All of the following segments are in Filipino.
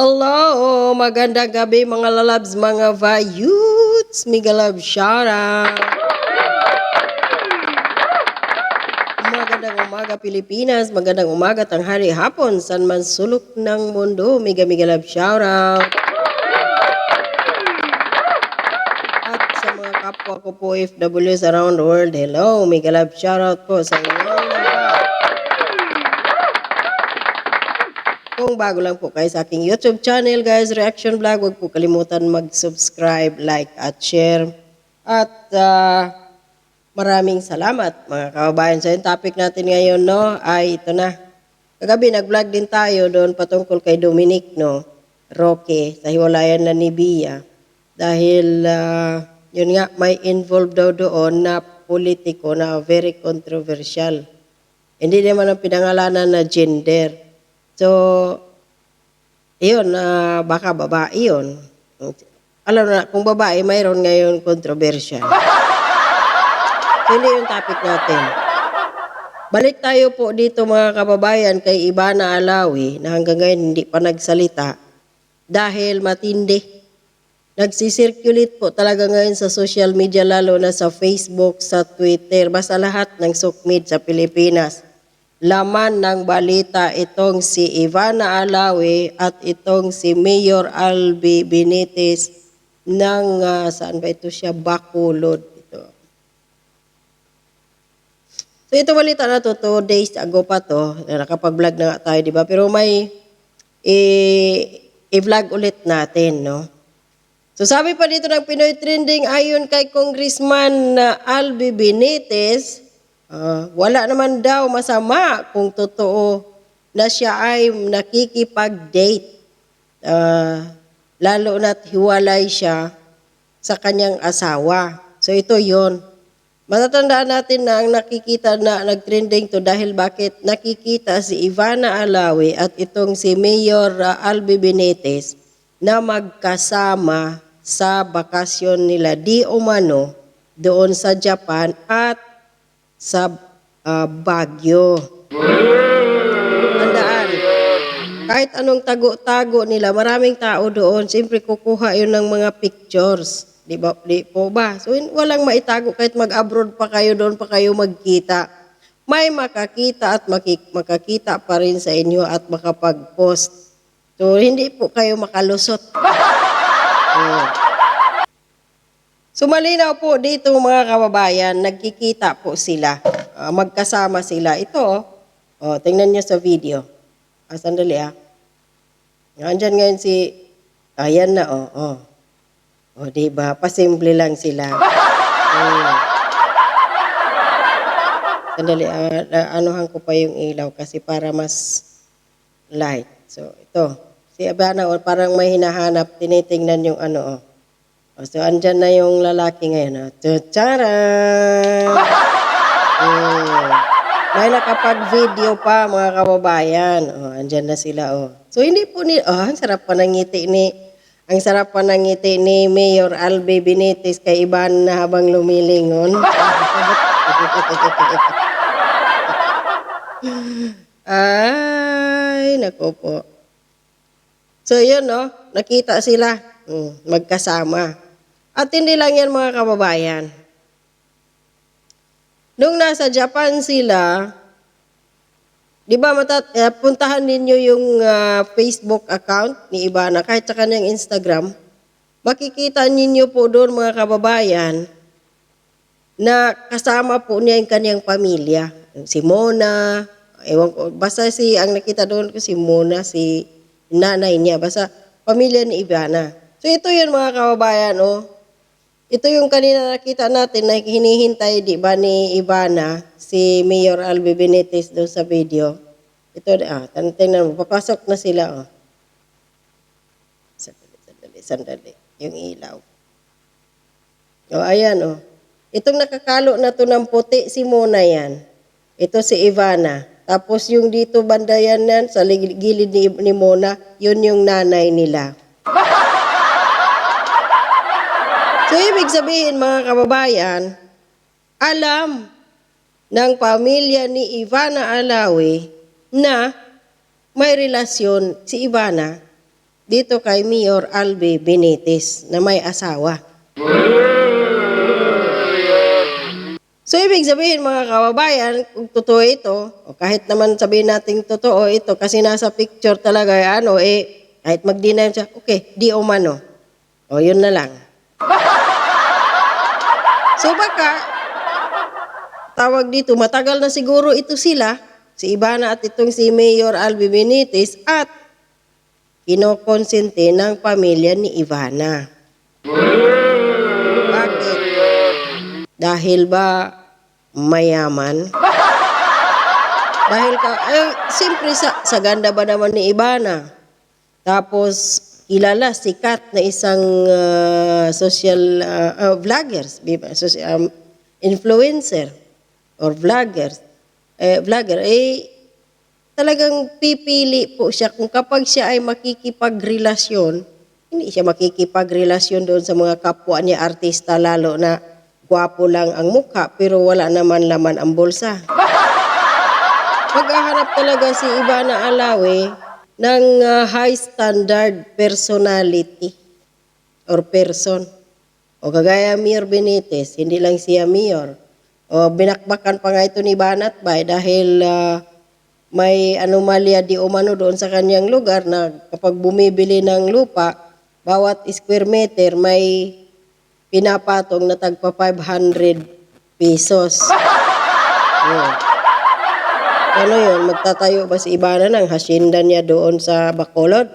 Hello, magandang gabi mga lalabs, mga vayuts, Mega Love Shara. Magandang umaga Pilipinas, magandang umaga tanghali hapon, san man sulok ng mundo, Mega Mega Love Shoutout. At sa mga kapwa ko po FWs around the world, hello, Mega Love Shoutout po sa inyong lahat. Kung bago lang po kayo sa aking YouTube channel, guys, Reaction Vlog, huwag po kalimutan mag-subscribe, like, at share. At ah, maraming salamat, mga kababayan. So, yung topic natin ngayon, no, ay ito na. Kagabi, nag-vlog din tayo doon patungkol kay Dominic, no, Roque, sa hiwalayan na ni Bia. Dahil, ah, yun nga, may involved daw doon na politiko na very controversial. Hindi naman ang pinangalanan na gender. So, iyon, na baka babae yun. Alam na, kung babae, mayroon ngayon controversial. So, hindi yung topic natin. Balik tayo po dito mga kababayan kay Ibana Alawi na hanggang ngayon hindi pa nagsalita dahil matindi. Nagsisirculate po talaga ngayon sa social media lalo na sa Facebook, sa Twitter, basta lahat ng sukmid sa Pilipinas laman ng balita itong si Ivana Alawi at itong si Mayor Albi Benitez ng ah, saan ba ito siya Bacolod ito. So ito balita na to two days ago pa to nakapag-vlog na nga tayo di ba pero may i-vlog ulit natin no. So sabi pa dito ng Pinoy Trending ayon kay Congressman na Albi Benitez Ah, wala naman daw masama kung totoo na siya ay nakikipag-date. Ah, lalo na't hiwalay siya sa kanyang asawa. So ito yon. Matatandaan natin na ang nakikita na nagtrending to dahil bakit nakikita si Ivana Alawi at itong si Mayor Albi Benitez na magkasama sa bakasyon nila di umano doon sa Japan at sa ah, Baguio. Tandaan, kahit anong tago-tago nila, maraming tao doon, siyempre kukuha yun ng mga pictures. Di ba? Di po ba? So, walang maitago kahit mag-abroad pa kayo, doon pa kayo magkita. May makakita at maki- makakita pa rin sa inyo at makapag-post. So, hindi po kayo makalusot. Oh. So malinaw po dito mga kababayan, nagkikita po sila. Ah, magkasama sila. Ito, oh, tingnan niyo sa video. Ah, sandali ah. Andyan ngayon si, ayan na oh, oh. Oh, di ba? Pasimple lang sila. Hmm. Sandali, ah, anuhan ko pa yung ilaw kasi para mas light. So, ito. Si Abana, oh, parang may hinahanap, tinitingnan yung ano, oh. Oh, so, andyan na yung lalaki ngayon. Oh. Tcharan! Mm. May nakapag-video pa, mga kababayan. Oh, andyan na sila, oh. So, hindi po ni... Oh, ang sarap pa ng ngiti ni... Ang sarap pa ng ngiti ni Mayor Albe Benitez kay Iban na habang lumilingon. Ay, nako po. So, yun, no? Nakita sila. Mm, magkasama. At hindi lang yan mga kababayan. Nung nasa Japan sila, di ba matat eh, puntahan ninyo yung ah, Facebook account ni Ibana kahit sa kanyang Instagram, makikita ninyo po doon mga kababayan na kasama po niya yung kanyang pamilya. Si Mona, ewan ko, basta si, ang nakita doon ko si Mona, si nanay niya, basta pamilya ni Ivana. So ito yun mga kababayan, oh. Ito yung kanina nakita natin na hinihintay, di ba, ni Ivana, si Mayor Albi Benitez doon sa video. Ito, ah, tingnan mo, papasok na sila, oh. Sandali, sandali, sandali. Yung ilaw. O, ayan, oh. Itong nakakalo na to ng puti, si Mona yan. Ito si Ivana. Tapos yung dito banda yan, yan sa gilid ni, ni Mona, yun yung nanay nila. So, ibig sabihin, mga kababayan, alam ng pamilya ni Ivana Alawi na may relasyon si Ivana dito kay Mayor Albe Benitez na may asawa. So, ibig sabihin mga kababayan, kung totoo ito, o kahit naman sabihin natin totoo ito, kasi nasa picture talaga, eh, ano, eh, kahit mag-deny siya, okay, di umano. O, yun na lang. So, baka, tawag dito, matagal na siguro ito sila, si Ibana at itong si Mayor Albi Benitez, at kinokonsente ng pamilya ni Ivana. Bakit? Dahil ba mayaman? Dahil ka, eh, siyempre sa, sa ganda ba naman ni Ibana? Tapos, kilala, sikat na isang ah, social ah, ah, vloggers, di ba? Social, um, influencer or vloggers. Eh, vlogger, eh, talagang pipili po siya kung kapag siya ay makikipagrelasyon, hindi siya makikipagrelasyon doon sa mga kapwa niya artista lalo na gwapo lang ang mukha pero wala naman laman ang bulsa. Maghahanap talaga si Ivana Alawe ng uh, high standard personality or person. O kagaya Mayor Benitez, hindi lang siya Mayor. O binakbakan pa nga ito ni Banat Bay dahil uh, may anomalya di umano doon sa kanyang lugar na kapag bumibili ng lupa, bawat square meter may pinapatong na tagpa 500 pesos. Oh. Ano yun? Magtatayo ba si Ibana ng hasyenda niya doon sa Bacolod?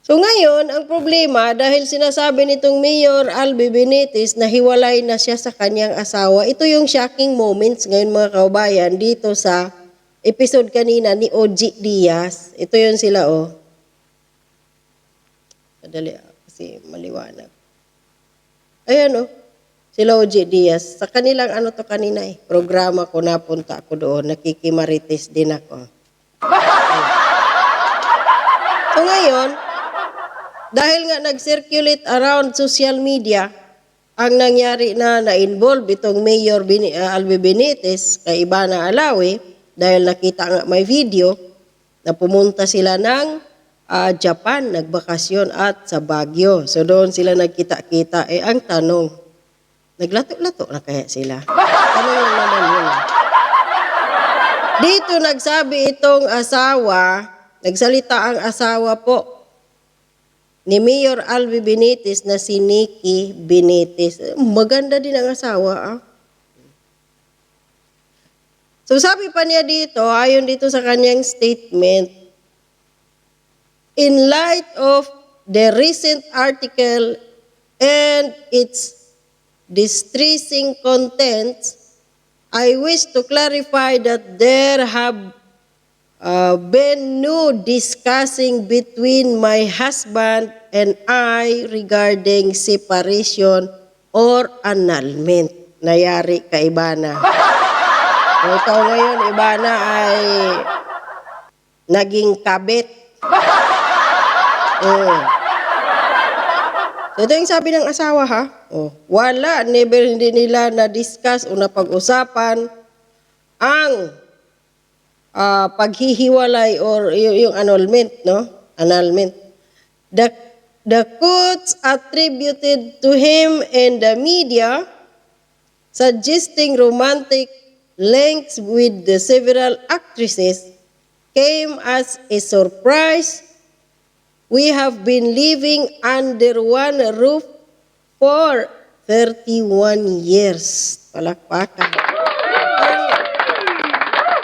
So ngayon, ang problema, dahil sinasabi nitong Mayor Albi Benitez na hiwalay na siya sa kanyang asawa, ito yung shocking moments ngayon mga kaubayan dito sa episode kanina ni OG Diaz. Ito yun sila, oh. Madali, ah, kasi maliwanag. Ayan, oh. Sila OG Diaz. Sa kanilang ano to kanina eh. Programa ko napunta ako doon. Nakikimarites din ako. So ngayon, dahil nga nag-circulate around social media, ang nangyari na na-involve itong Mayor Bini, uh, Albe Benitez kay Ibana Alawe dahil nakita nga may video na pumunta sila ng ah, Japan, nagbakasyon at sa Baguio. So doon sila nagkita-kita. Eh ang tanong, naglato-lato na kaya sila? Tanong lang naman yun. Dito nagsabi itong asawa, nagsalita ang asawa po ni Mayor Alvi Benitez na si Nikki Benitez. Maganda din ang asawa. Ah. So sabi pa niya dito, ayon dito sa kanyang statement, in light of the recent article and its distressing contents, I wish to clarify that there have uh, been no discussing between my husband and I regarding separation or annulment. Nayari ka, Ibana. Ikaw ngayon, Ibana, ay naging kabit. So, ito yung sabi ng asawa, ha? Oh, wala, never hindi nila na-discuss o napag-usapan ang ah, paghihiwalay or y- yung annulment, no? Annulment. The, the quotes attributed to him and the media suggesting romantic links with the several actresses came as a surprise. We have been living under one roof for 31 years. Palakpakan. Parang,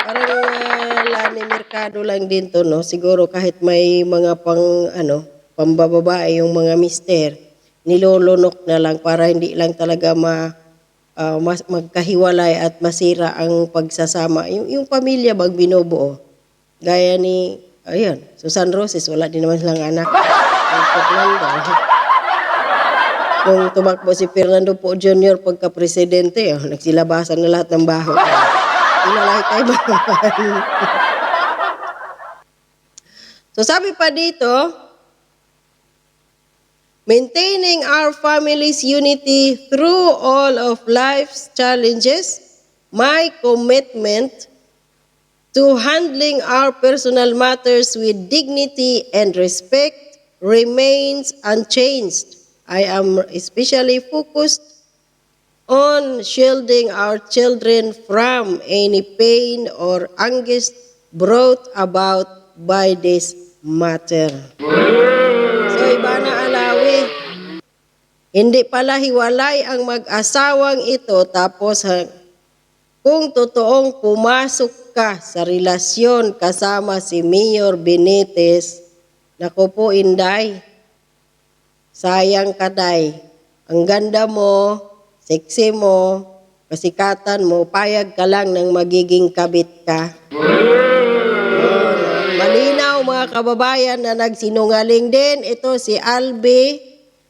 parang uh, lani merkado lang din to, no? Siguro kahit may mga pang, ano, pambababae yung mga mister, nilolunok na lang para hindi lang talaga ma, ah, mas, magkahiwalay at masira ang pagsasama. Yung, yung pamilya bang binubuo. Gaya ni, ayun, Susan Roses, wala din naman silang anak. Nung tumakbo si Fernando po Jr. pagka-presidente, oh, nagsilabasan na lahat ng baho. Inalay kay Bahan. so sabi pa dito, maintaining our family's unity through all of life's challenges, my commitment to handling our personal matters with dignity and respect remains unchanged. I am especially focused on shielding our children from any pain or angst brought about by this matter. So, iba na alawi. Hindi pala hiwalay ang mag-asawang ito tapos kung totoong pumasok ka sa relasyon kasama si Mayor Benitez, naku po Inday, sayang ka day. Ang ganda mo, sexy mo, kasikatan mo, payag ka lang ng magiging kabit ka. Malinaw mga kababayan na nagsinungaling din ito si Albi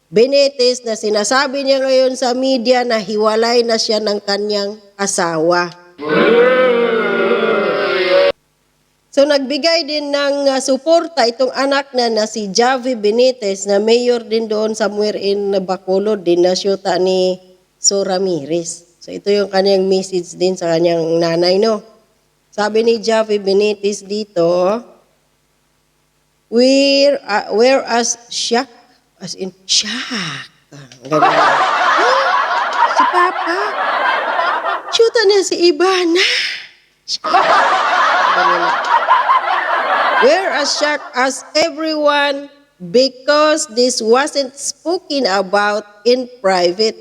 Benitez na sinasabi niya ngayon sa media na hiwalay na siya ng kanyang asawa. So nagbigay din ng uh, suporta itong anak na na si Javi Benitez na mayor din doon somewhere in Bacolod din na syuta ni So Ramirez. So ito yung kanyang message din sa kanyang nanay no. Sabi ni Javi Benitez dito, Where, uh, whereas shock, as in shock. Ganun. "Ah, si Papa, syuta na si Ibana. Ganun. Whereas shocked as everyone because this wasn't spoken about in private.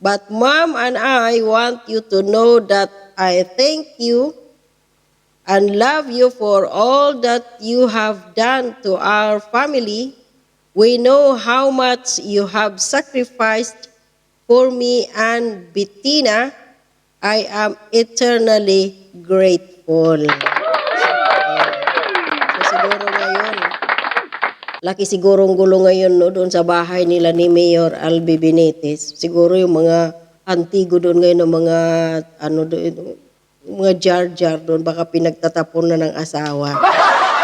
But mom and I want you to know that I thank you and love you for all that you have done to our family. We know how much you have sacrificed for me and Bettina. I am eternally grateful. Laki sigurong gulo ngayon no, doon sa bahay nila ni Mayor Albi Benitez. Siguro yung mga antigo doon ngayon ng mga ano doon, mga jar-jar doon, baka pinagtatapon na ng asawa.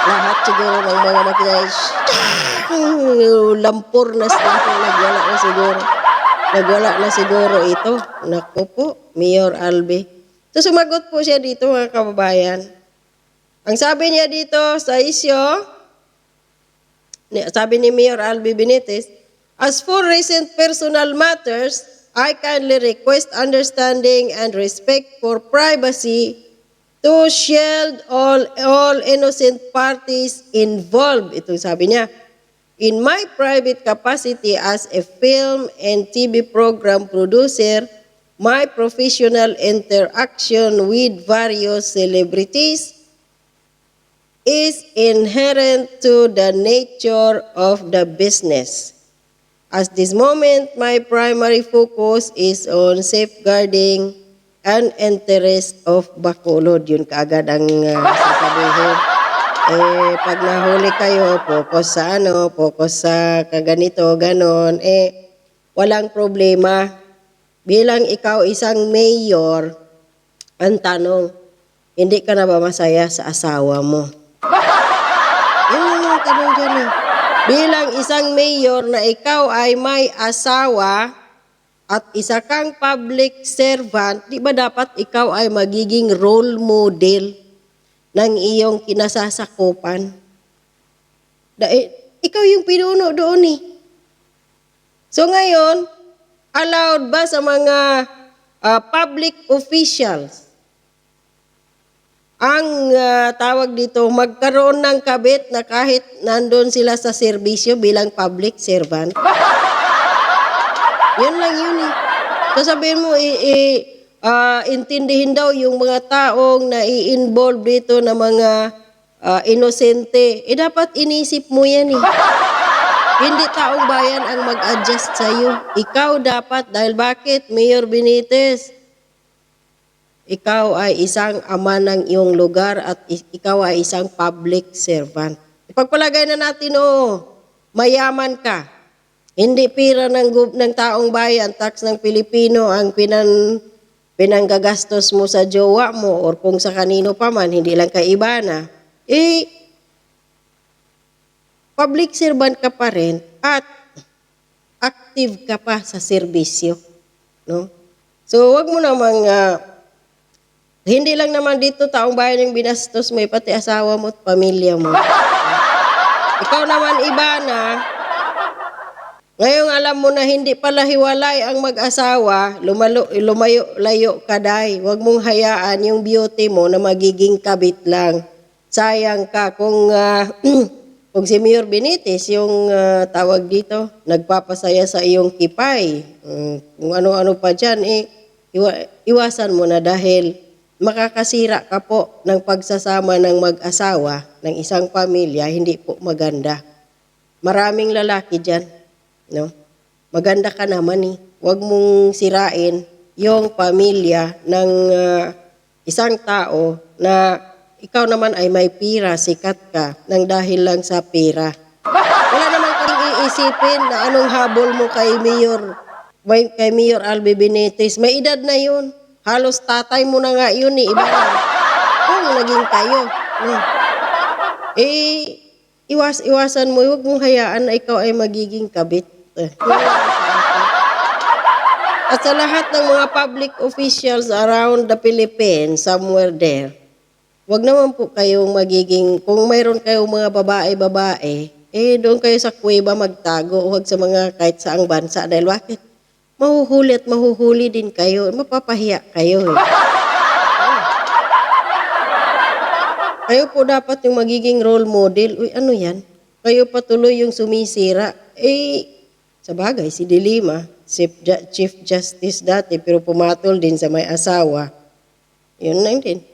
Lahat siguro ng mga makina, lampor na sila, nagwala na siguro. Nagwala na siguro ito. Naku po, Mayor Albi. So sumagot po siya dito mga kababayan. Ang sabi niya dito sa isyo, sabi ni Mayor Albi Benitez, As for recent personal matters, I kindly request understanding and respect for privacy to shield all, all innocent parties involved. Ito sabi niya. In my private capacity as a film and TV program producer, my professional interaction with various celebrities is inherent to the nature of the business. At this moment, my primary focus is on safeguarding an interest of Bacolod. Yun kaagad ang uh, sasabihin. Eh, pag nahuli kayo, focus sa ano, focus sa kaganito, ganon, eh, walang problema. Bilang ikaw isang mayor, ang tanong, hindi ka na ba masaya sa asawa mo? Tanong dyan eh. Bilang isang mayor na ikaw ay may asawa at isa kang public servant, di ba dapat ikaw ay magiging role model ng iyong kinasasakupan? Da, eh, ikaw yung pinuno doon eh. So ngayon, allowed ba sa mga ah, public officials ang ah, tawag dito, magkaroon ng kabit na kahit nandun sila sa serbisyo bilang public servant. Yan lang yun eh. Sasabihin mo, i, i, ah, intindihin daw yung mga taong na i-involve dito na mga ah, inosente. Eh dapat inisip mo yan eh. Hindi taong bayan ang mag-adjust sa'yo. Ikaw dapat, dahil bakit, Mayor Benitez, ikaw ay isang ama ng iyong lugar at ikaw ay isang public servant. Ipagpalagay na natin, oh, mayaman ka. Hindi pira ng, ng taong bayan, tax ng Pilipino ang pinan, pinanggagastos mo sa jowa mo or kung sa kanino pa man, hindi lang kay Ibana. Eh, public servant ka pa rin at active ka pa sa serbisyo. No? So, wag mo namang ah, Hindi lang naman dito taong bayan yung binastos mo, eh, pati asawa mo at pamilya mo. Ikaw naman iba na, ngayong alam mo na hindi pala hiwalay ang mag-asawa, lumalo, lumayo, layo ka day. Huwag mong hayaan yung beauty mo na magiging kabit lang. Sayang ka kung, ah, kung si Mayor Benitez, yung ah, tawag dito, nagpapasaya sa iyong kipay. Mm, kung ano-ano pa dyan, eh, iwa- iwasan mo na dahil makakasira ka po ng pagsasama ng mag-asawa ng isang pamilya, hindi po maganda. Maraming lalaki dyan, no? Maganda ka naman eh. Huwag mong sirain yung pamilya ng ah, isang tao na ikaw naman ay may pira, sikat ka, nang dahil lang sa pira. Wala naman kang iisipin na anong habol mo kay Mayor, may, kay Mayor Albi Benitez. May edad na yun. Halos tatay mo na nga yun eh. Iba na. Kung naging kayo. No. Eh, iwas, iwasan mo. Huwag mong hayaan na ikaw ay magiging kabit. Eh. At sa lahat ng mga public officials around the Philippines, somewhere there, Huwag naman po kayong magiging, kung mayroon kayong mga babae-babae, eh doon kayo sa kuweba magtago, huwag sa mga kahit saang bansa. Dahil bakit? Mahuhuli at mahuhuli din kayo. Mapapahiya kayo. Eh. Kayo po dapat yung magiging role model. Uy, ano yan? Kayo patuloy yung sumisira. Eh, sa bagay, si Dilima, Chief, Ju- Chief Justice dati, pero pumatol din sa may asawa. Yun lang din.